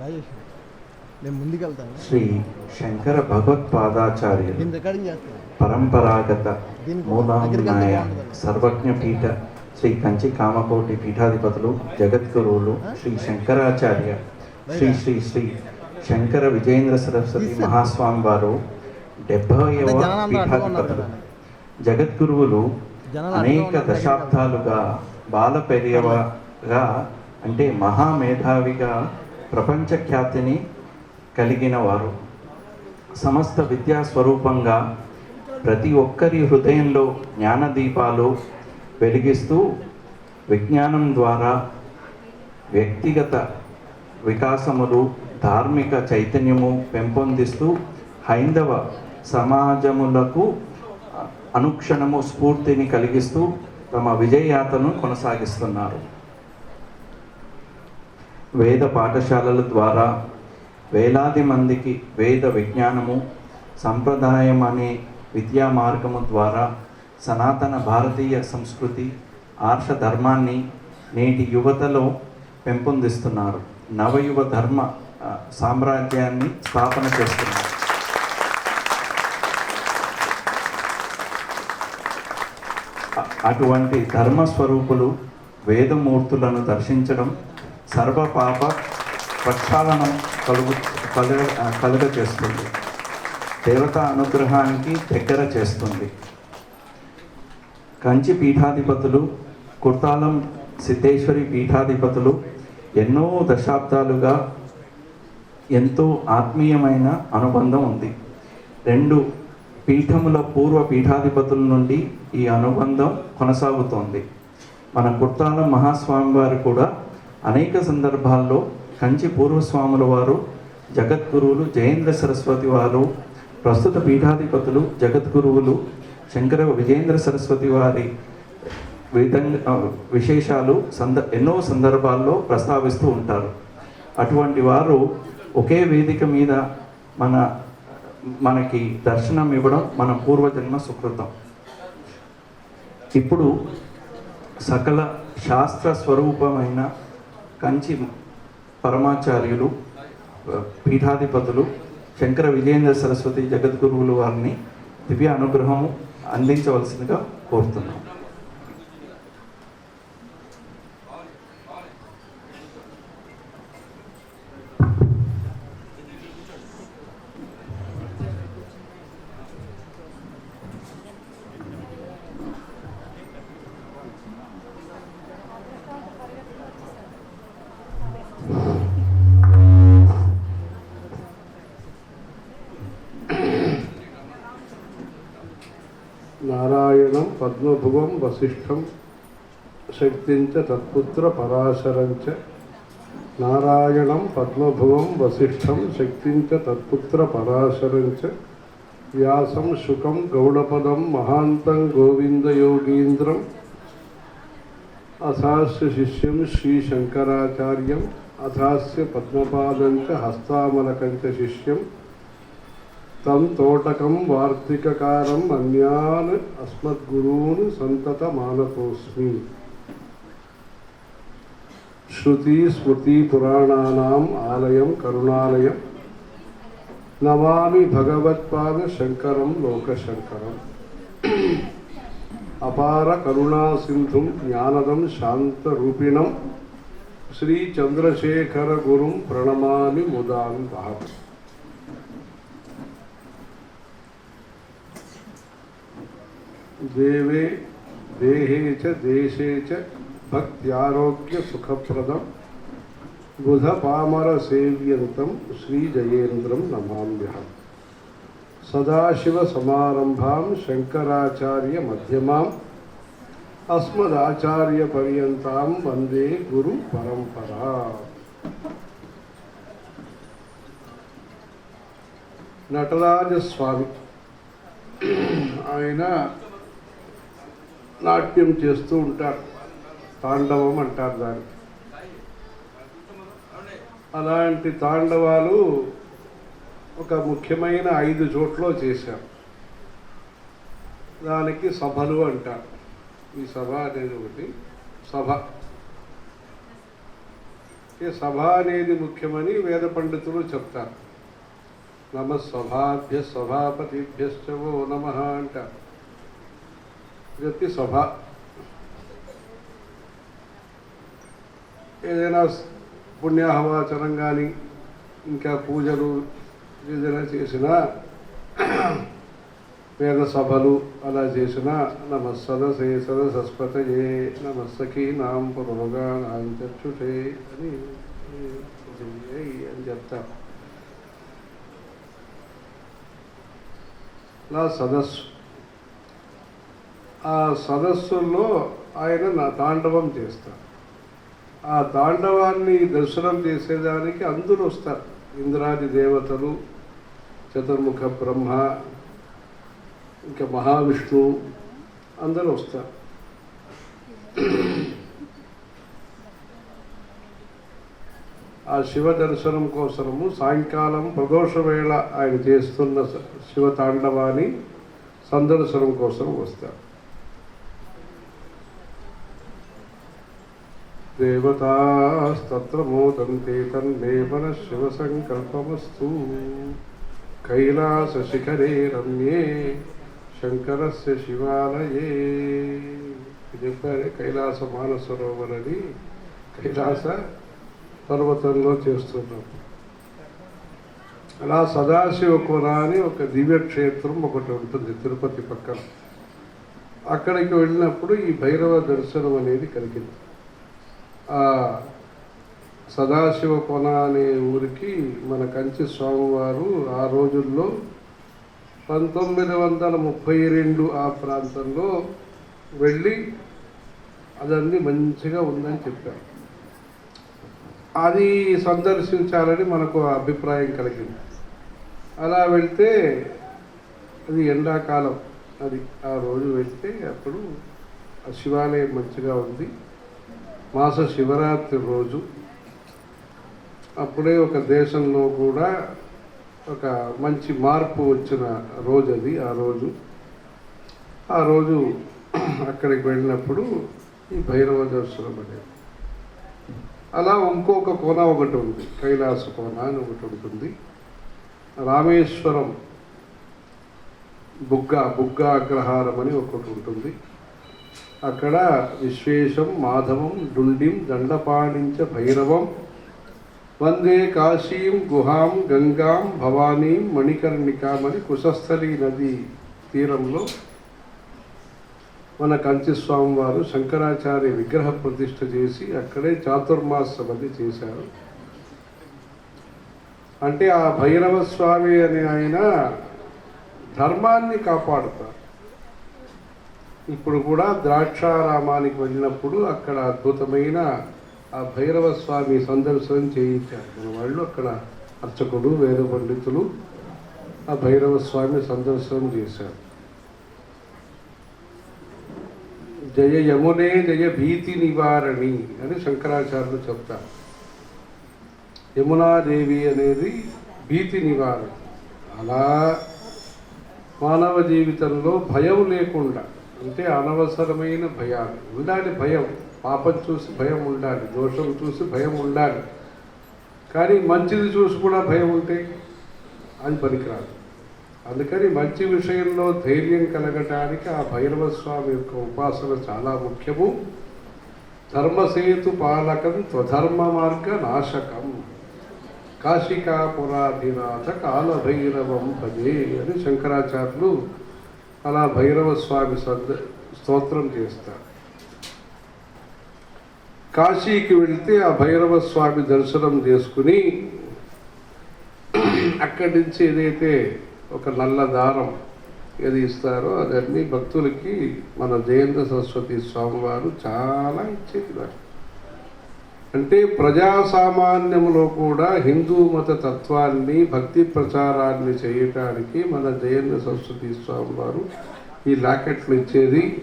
నేను ముందుకెళ్తాను శ్రీ శంకర భగవత్పాదాచార్యులు పరంపరాగత బాగుంటుంది. సర్వజ్ఞ పీఠ శ్రీ కంచి కామకోటి పీఠాధిపతులు జగద్గురువులు శ్రీ శంకరాచార్య శ్రీ శ్రీ శ్రీ శంకర విజయేంద్ర సరస్వతి. మహాస్వామి వారు డెబ్బైవ పీఠాధిపతులు. జగద్గురువులు అనేక దశాబ్దాలుగా బాల పెరియవగా అంటే మహామేధావిగా ప్రపంచ ఖ్యాతిని కలిగిన వారు. సమస్త విద్యా స్వరూపంగా ప్రతి ఒక్కరి హృదయంలో జ్ఞానదీపాలు వెలిగిస్తూ విజ్ఞానం ద్వారా వ్యక్తిగత వికాసములు ధార్మిక చైతన్యము పెంపొందిస్తూ హైందవ సమాజములకు అనుక్షణము స్ఫూర్తిని కలిగిస్తూ తమ విజయయాత్రను కొనసాగిస్తున్నారు. వేద పాఠశాలల ద్వారా వేలాది మందికి వేద విజ్ఞానము సంప్రదాయం అనే విద్యా మార్గము ద్వారా సనాతన భారతీయ సంస్కృతి ఆర్ష ధర్మాన్ని నేటి యువతలో పెంపొందిస్తున్నారు. నవయువ ధర్మ సామ్రాజ్యాన్ని స్థాపన చేస్తున్నారు. అటువంటి ధర్మస్వరూపులు వేదమూర్తులను దర్శించడం సర్వ పాప ప్రక్షాళనం కలుగు కలుగ కలుగ చేస్తుంది. దేవతా అనుగ్రహానికి దగ్గర చేస్తుంది. కంచి పీఠాధిపతులు కుర్తాలం సిద్ధేశ్వరి పీఠాధిపతులు ఎన్నో దశాబ్దాలుగా ఎంతో ఆత్మీయమైన అనుబంధం ఉంది. రెండు పీఠముల పూర్వ పీఠాధిపతుల నుండి ఈ అనుబంధం కొనసాగుతోంది. మన కుర్తాలం మహాస్వామి వారు కూడా అనేక సందర్భాల్లో కంచి పూర్వస్వాముల వారు జగద్గురువులు జయేంద్ర సరస్వతి వారు ప్రస్తుత పీఠాధిపతులు జగద్గురువులు శంకర విజయేంద్ర సరస్వతి వారి విధంగా విశేషాలు సంద ఎన్నో సందర్భాల్లో ప్రస్తావిస్తూ ఉంటారు. అటువంటి వారు ఒకే వేదిక మీద మన మనకి దర్శనం ఇవ్వడం మన పూర్వజన్మ సుకృతం. ఇప్పుడు సకల శాస్త్ర స్వరూపమైన కంచి పరమాచార్యులు పీఠాధిపతులు శంకర విజయేంద్ర సరస్వతి జగద్గురువులు వారిని దివ్య అనుగ్రహం అందించవలసిందిగా కోరుతున్నాం. నారాయణం పద్మభువం వసిష్ఠం శక్తించ తత్పుత్ర పరాశరంచ నారాయణం పద్మభువం వసిష్ఠం శక్తించ తత్పుత్ర పరాశరంచ వ్యాసం శుకం గౌడపదం మహాంతం గోవిందయోగీంద్రం అథాస్య శిష్యం శ్రీ శంకరాచార్యం. అథాస్య పద్మపాదంచ హస్తామలకంచ శిష్యం. తం తోటకం వార్తికకారం అన్యాన్ అస్మద్గురూన్ సంతత మానతోస్మి శృతి స్మృతి పురాణానాం ఆలయం కరుణాలయం. నమామి భగవత్పాద శంకరం లోకశంకరం. అపార కరుణా సింధుం జ్ఞానదం శాంతరూపిణం శ్రీ చంద్రశేఖర గురుం ప్రణమామి ముదాంతః దేవే దేహే చ దేశే చ భక్త్యారోగ్య సుఖప్రదం బుధ పామర సేవ్యంతం శ్రీ జయేంద్రం నమామ్యహం సదాశివ సమారంభాం శంకరాచార్య మధ్యమాం అస్మదాచార్య పర్యంతాం వందే గురు పరంపరా నటరాజస్వామి ఆయన నాట్యం చేస్తూ ఉంటారు. తాండవం అంటారు దాన్ని. అలాంటి తాండవాలు ఒక ముఖ్యమైన ఐదు చోట్ల చేశారు. దానికి సభలు అంటారు. ఈ సభ అనేది ఒకటి. సభ. ఈ సభ అనేది ముఖ్యమని వేద పండితులు చెప్తారు. నమ సభాభ్య సభాపతిభ్యశ్చవో నమ అంటారు. వ్యక్తి సభ ఏదైనా పుణ్యాహవాచనం కానీ ఇంకా పూజలు ఏదైనా చేసినా వేద సభలు అలా చేసిన నమస్సదసే సదసస్పతయే నమస్సకి నాం పురుగా నాం చక్షుషే అని అని చెప్తారు అలా సదస్సు. ఆ సదస్సుల్లో ఆయన నా తాండవం చేస్తారు. ఆ తాండవాన్ని దర్శనం చేసేదానికి అందరూ వస్తారు. ఇంద్రాది దేవతలు చతుర్ముఖ బ్రహ్మ ఇంకా మహావిష్ణువు అందరూ వస్తారు. ఆ శివ దర్శనం కోసము సాయంకాలం ప్రదోష వేళ ఆయన చేస్తున్న శివ తాండవాన్ని సందర్శనం కోసం వస్తారు. దేవతాస్తత్ర మోదంతే తన్మే మన శివ సంకల్పమస్తు కైలాస శిఖరే రమ్యే శంకరస్య శివాలయే. చెప్పారే కైలాస మానసరోవర్ అని కైలాస పర్వతంలో చేస్తున్నాం అలా సదాశివ కుల అని ఒక దివ్యక్షేత్రం ఒకటి ఉంటుంది తిరుపతి పక్కన. అక్కడికి వెళ్ళినప్పుడు ఈ భైరవ దర్శనం అనేది కలిగింది. సదాశివ కొన అనే ఊరికి మన కంచి స్వామివారు ఆ రోజుల్లో పంతొమ్మిది వందల ముప్పై రెండు ఆ ప్రాంతంలో వెళ్ళి అదన్నీ మంచిగా ఉందని చెప్పారు. అది సందర్శించాలని మనకు అభిప్రాయం కలిగింది. అలా వెళ్తే అది ఎండాకాలం. అది ఆ రోజు వెళ్తే అప్పుడు ఆ శివాలయం మంచిగా ఉంది. మాస శివరాత్రి రోజు అప్పుడే ఒక దేశంలో కూడా ఒక మంచి మార్పు వచ్చిన రోజు అది ఆ రోజు. ఆ రోజు అక్కడికి వెళ్ళినప్పుడు ఈ భైరవ దర్శనం అనేది. అలా ఇంకొక కోన ఒకటి ఉంది కైలాస కోన అని ఒకటి ఉంటుంది. రామేశ్వరం బుగ్గ బుగ్గ అగ్రహారం అని ఒకటి ఉంటుంది. అక్కడ విశ్వేశం మాధవం డుండిం దండపాణించ భైరవం. వందే కాశీం గుహాం గంగాం భవానీం మణికర్ణికామని కుశస్థలి నది తీరంలో మన కంచిస్వామి వారు శంకరాచార్య విగ్రహ ప్రతిష్ఠ చేసి అక్కడే చాతుర్మాస బలి చేశారు. అంటే ఆ భైరవ స్వామి అనే ఆయన ధర్మాన్ని కాపాడుతారు. ఇప్పుడు కూడా ద్రాక్షారామానికి వెళ్ళినప్పుడు అక్కడ అద్భుతమైన ఆ భైరవ స్వామి సందర్శనం చేయించారు. మన వాళ్ళు అక్కడ అర్చకుడు వేద పండితులు ఆ భైరవ స్వామి సందర్శనం చేశారు. జయ యమునే జయ భీతి నివారణి అని శంకరాచార్యులు చెప్తారు. యమునాదేవి అనేది భీతి నివారణ. అలా మానవ జీవితంలో భయం లేకుండా అంటే అనవసరమైన భయాలు. ఉండాలి భయం. పాపం చూసి భయం ఉండాలి. దోషం చూసి భయం ఉండాలి. కానీ మంచిది చూసి కూడా భయం ఉంటే అది పనికిరాదు. అందుకని మంచి విషయంలో ధైర్యం కలగటానికి ఆ భైరవ స్వామి యొక్క ఉపాసన చాలా ముఖ్యము. ధర్మసేతు పాలకం త్వధర్మ మార్గ నాశకం. కాశికాపురాధినాథ కాలభైరవం భజే అని శంకరాచార్యులు అలా భైరవ స్వామి సంద స్తోత్రం చేస్తారు కాశీకి వెళ్తే ఆ భైరవ స్వామి దర్శనం చేసుకుని అక్కడి నుంచి ఏదైతే ఒక నల్ల దారం ఏది ఇస్తారో అదన్నీ భక్తులకి మన జయంత సరస్వతి స్వామివారు చాలా ఇచ్చేది నాకు అంటే ప్రజాసామాన్యంలో కూడా హిందూ మత తత్వాన్ని భక్తి ప్రచారాన్ని చేయటానికి మన జయన్న సరస్వతి స్వామి వారు ఈ లాకెట్లు ఇచ్చేది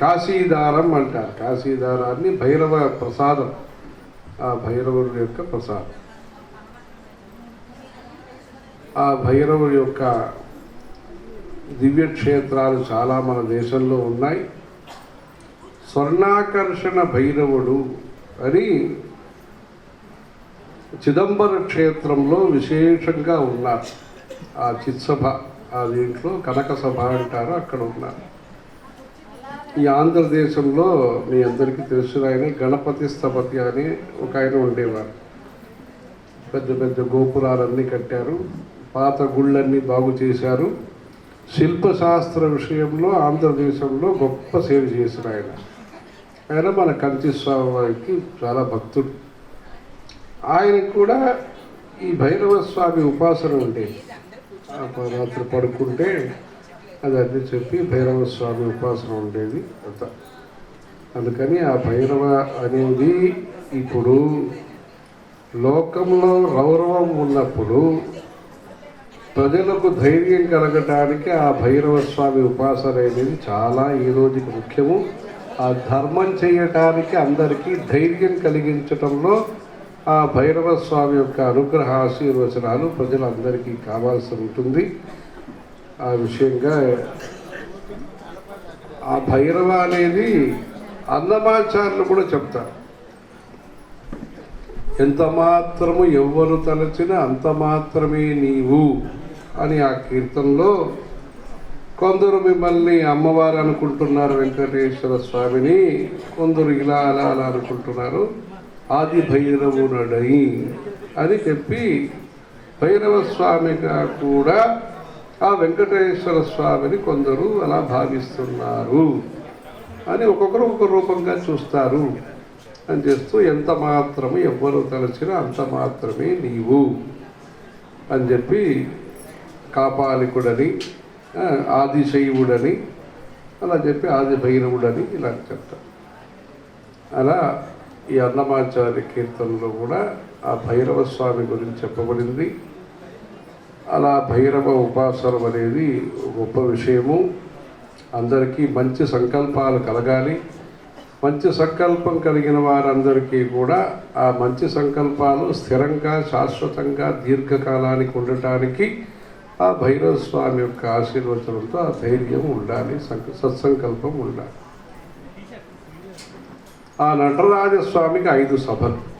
కాశీదారం అంటారు. కాశీదారాన్ని భైరవ ప్రసాదం ఆ భైరవుడి యొక్క ప్రసాదం. ఆ భైరవుడి యొక్క దివ్యక్షేత్రాలు చాలా మన దేశంలో ఉన్నాయి. స్వర్ణాకర్షణ భైరవుడు అని చిదంబర క్షేత్రంలో విశేషంగా ఉన్నారు. ఆ చిత్సభ ఆ దీంట్లో కనక సభ అంటారు అక్కడ ఉన్నారు. ఈ ఆంధ్రదేశంలో మీ అందరికీ తెలిసిన ఆయన గణపతి స్థపతి అని ఒక ఆయన ఉండేవారు. పెద్ద పెద్ద గోపురాలన్నీ కట్టారు పాత గుళ్ళన్నీ బాగు చేశారు. శిల్పశాస్త్ర విషయంలో ఆంధ్రదేశంలో గొప్ప సేవ చేసిన ఆయన. ఆయన మన కంచి స్వామి వారికి చాలా భక్తుడు. ఆయనకు కూడా ఈ భైరవ స్వామి ఉపాసన ఉండేది ఆ రాత్రి పడుకుంటే అది అన్ని చెప్పి భైరవ స్వామి ఉపాసన ఉండేది అంత. అందుకని ఆ భైరవ అనేది ఇప్పుడు లోకంలో గౌరవం ఉన్నప్పుడు ప్రజలకు ధైర్యం కలగటానికి ఆ భైరవ స్వామి ఉపాసన అనేది చాలా ఈ రోజుకి ముఖ్యము. ఆ ధర్మం చేయటానికి అందరికీ ధైర్యం కలిగించటంలో ఆ భైరవ స్వామి యొక్క అనుగ్రహ ఆశీర్వచనాలు ప్రజలందరికీ కావాల్సి ఉంటుంది. ఆ విషయంగా ఆ భైరవ అనేది అన్నమాచార్యులు కూడా చెప్తారు. ఎంత మాత్రము ఎవ్వరు తలచిన అంత మాత్రమే నీవు అని ఆ కీర్తనలో కొందరు మిమ్మల్ని అమ్మవారు అనుకుంటున్నారు వెంకటేశ్వర స్వామిని కొందరు ఇలా అలా అలా అనుకుంటున్నారు. ఆది భైరవునడై అని చెప్పి భైరవ స్వామిగా కూడా ఆ వెంకటేశ్వర స్వామిని కొందరు అలా భావిస్తున్నారు అని ఒక్కొక్కరు ఒక రూపంగా చూస్తారు అని చేస్తూ ఎంత మాత్రము ఎవ్వరు తలచినా అంత మాత్రమే నీవు అని చెప్పి కాపాలికుడని ఆ, ఆదిశైవుడని అలా చెప్పి ఆది భైరవుడని ఇలా చెప్తారు. అలా ఈ అన్నమాచార్య కీర్తనలో కూడా ఆ భైరవ స్వామి గురించి చెప్పబడింది. అలా భైరవ ఉపాసనం అనేది గొప్ప విషయము. అందరికీ మంచి సంకల్పాలు కలగాలి. మంచి సంకల్పం కలిగిన వారందరికీ కూడా ఆ మంచి సంకల్పాలు స్థిరంగా శాశ్వతంగా దీర్ఘకాలానికి ఉండటానికి ఆ భైరవ స్వామి యొక్క ఆశీర్వచనంతో ఆ ధైర్యం ఉండాలి సత్సంకల్పం ఉండాలి. ఆ నటరాజస్వామికి ఐదు సభలు.